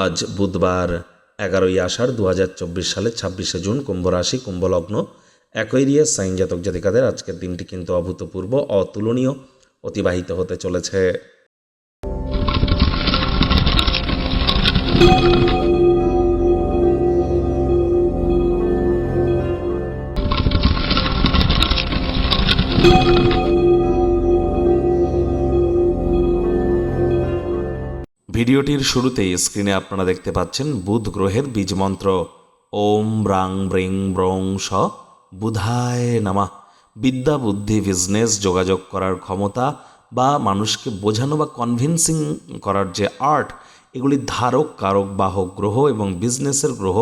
আজ বুধবার এগারোই আষাঢ় দু হাজার চব্বিশ সালের ছাব্বিশে জুন কুম্ভ রাশি, কুম্ভলগ্ন। অ্যাকোয়ারিয়াস সাইন জাতক জাতিকাদের আজকের দিনটি কিন্তু অভূতপূর্ব, অতুলনীয়, অতিবাহিত হতে চলেছে। ভিডিওটির শুরুতেই স্ক্রিনে আপনারা দেখতে পাচ্ছেন বুধ গ্রহের বীজমন্ত্র ওম ব্রাং ব্রিং ব্রং স বুধায় নামা। বিদ্যা বুদ্ধি বিজনেস যোগাযোগ করার ক্ষমতা বা মানুষকে বোঝানো বা কনভিন্সিং করার যে আর্ট এগুলি ধারক, কারক, বাহক, গ্রহ এবং বিজনেসের গ্রহ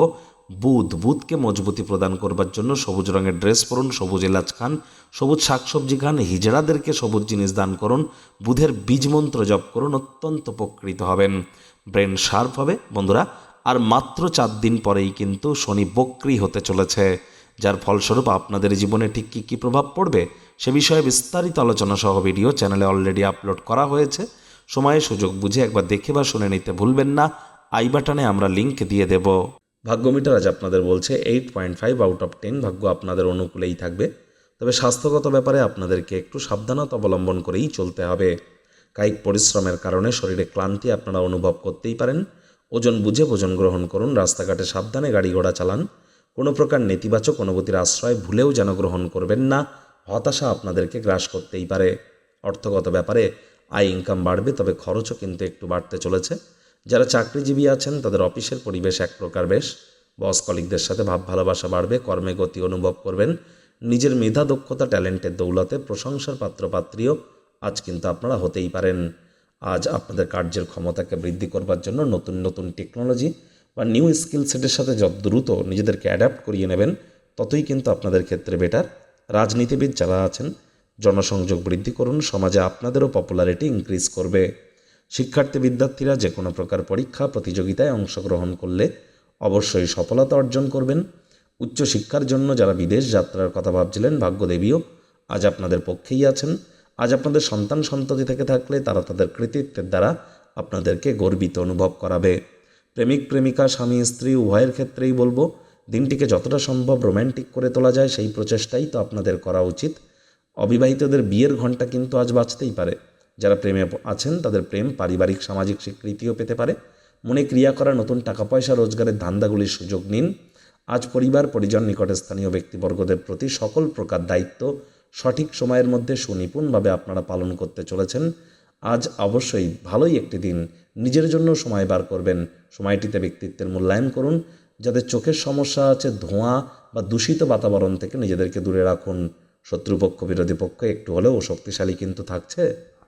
বুধ, বুধকে মজবুতি প্রদান করবার জন্য সবুজ রঙের ড্রেস পরুন, সবুজ এলাচ খান, সবুজ শাকসবজি খান, হিজড়াদেরকে সবুজ জিনিস দান করুন, বুধের বীজ মন্ত্র জপ করুন, অত্যন্ত উপকৃত হবেন। ব্রেন শার্প হবে, বন্ধুরা, আর মাত্র চার দিন পরেই কিন্তু শনি বক্রি হতে চলেছে, যার ফলস্বরূপ আপনাদের জীবনে ঠিক কী কী প্রভাব পড়বে সে বিষয়ে বিস্তারিত আলোচনা সহ ভিডিও চ্যানেলে অলরেডি আপলোড করা হয়েছে। সময়ে সুযোগ বুঝে একবার দেখে বা শুনে নিতে ভুলবেন না, আই বাটনে আমরা লিংক দিয়ে দেব। ভাগ্যমিটার আজ আপনাদের বলছে eight point five out of ten ভাগ্য আপনাদের অনুকূলেই থাকবে। তবে স্বাস্থ্যগত ব্যাপারে আপনাদেরকে একটু সাবধানতা অবলম্বন করেই চলতে হবে। কায়িক পরিশ্রমের কারণে শরীরে ক্লান্তি আপনারা অনুভব করতেই পারেন। ওজন বুঝে ভোজন গ্রহণ করুন, রাস্তাঘাটে সাবধানে গাড়ি ঘোড়া চালান। কোনো প্রকার নেতিবাচক অনুভূতির আশ্রয় ভুলেও যেন গ্রহণ করবেন না, হতাশা আপনাদেরকে গ্রাস করতেই পারে। অর্থগত ব্যাপারে আয় ইনকাম বাড়বে, তবে খরচও কিন্তু একটু বাড়তে চলেছে। যারা চাকরিজীবী আছেন, তাদের অফিসের পরিবেশ এক প্রকার বেশ। বস কলিকদের সাথে ভাব, ভালোবাসা বাড়বে, কর্মে গতি অনুভব করবেন। নিজের মেধা, দক্ষতা, ট্যালেন্টের দৌলতে প্রশংসার পাত্রপাত্রীও আজ কিন্তু আপনারা হতেই পারেন। আজ আপনাদের কার্যের ক্ষমতাকে বৃদ্ধি করবার জন্য নতুন নতুন টেকনোলজি বা নিউ স্কিল সেটের সাথে যত দ্রুত নিজেদেরকে অ্যাডাপ্ট করিয়ে নেবেন, ততই কিন্তু আপনাদের ক্ষেত্রে বেটার। রাজনীতিবিদ যারা আছেন, জনসংযোগ বৃদ্ধি করুন, সমাজে আপনাদেরও পপুলারিটি ইনক্রিজ করবে। শিক্ষার্থী বিদ্যার্থীরা যে কোনো প্রকার পরীক্ষা, প্রতিযোগিতায় অংশগ্রহণ করলে অবশ্যই সফলতা অর্জন করবেন। উচ্চশিক্ষার জন্য যারা বিদেশ যাত্রার কথা ভাবছিলেন, ভাগ্যদেবীও আজ আপনাদের পক্ষেই আছেন। আজ আপনাদের সন্তান সন্ততি থেকে থাকলে তারা তাদের কৃতিত্বের দ্বারা আপনাদেরকে গর্বিত অনুভব করাবে। প্রেমিক, প্রেমিকা, স্বামী, স্ত্রী, উভয়ের ক্ষেত্রেই বলব, দিনটিকে যতটা সম্ভব রোম্যান্টিক করে তোলা যায়, সেই প্রচেষ্টাই তো আপনাদের করা উচিত। অবিবাহিতদের বিয়ের ঘণ্টা কিন্তু আজ বাঁচতেই পারে। যারা প্রেমে আছেন, তাদের প্রেম পারিবারিক, সামাজিক স্বীকৃতিও পেতে পারে। মনে ক্রিয়া করা নতুন টাকা পয়সা রোজগারের ধান্দাগুলির সুযোগ নিন। আজ পরিবার, পরিজন, নিকটে স্থানীয় ব্যক্তিবর্গদের প্রতি সকল প্রকার দায়িত্ব সঠিক সময়ের মধ্যে সুনিপুণভাবে আপনারা পালন করতে চলেছেন। আজ অবশ্যই ভালোই একটি দিন। নিজের জন্য সময় বার করবেন। সময়টিতে ব্যক্তিত্বের মূল্যায়ন করুন। যাদের চোখের সমস্যা আছে, ধোঁয়া বা দূষিত বাতাবরণ থেকে নিজেদেরকে দূরে রাখুন। শত্রুপক্ষ, বিরোধী পক্ষ একটু হলেও শক্তিশালী কিন্তু থাকছে।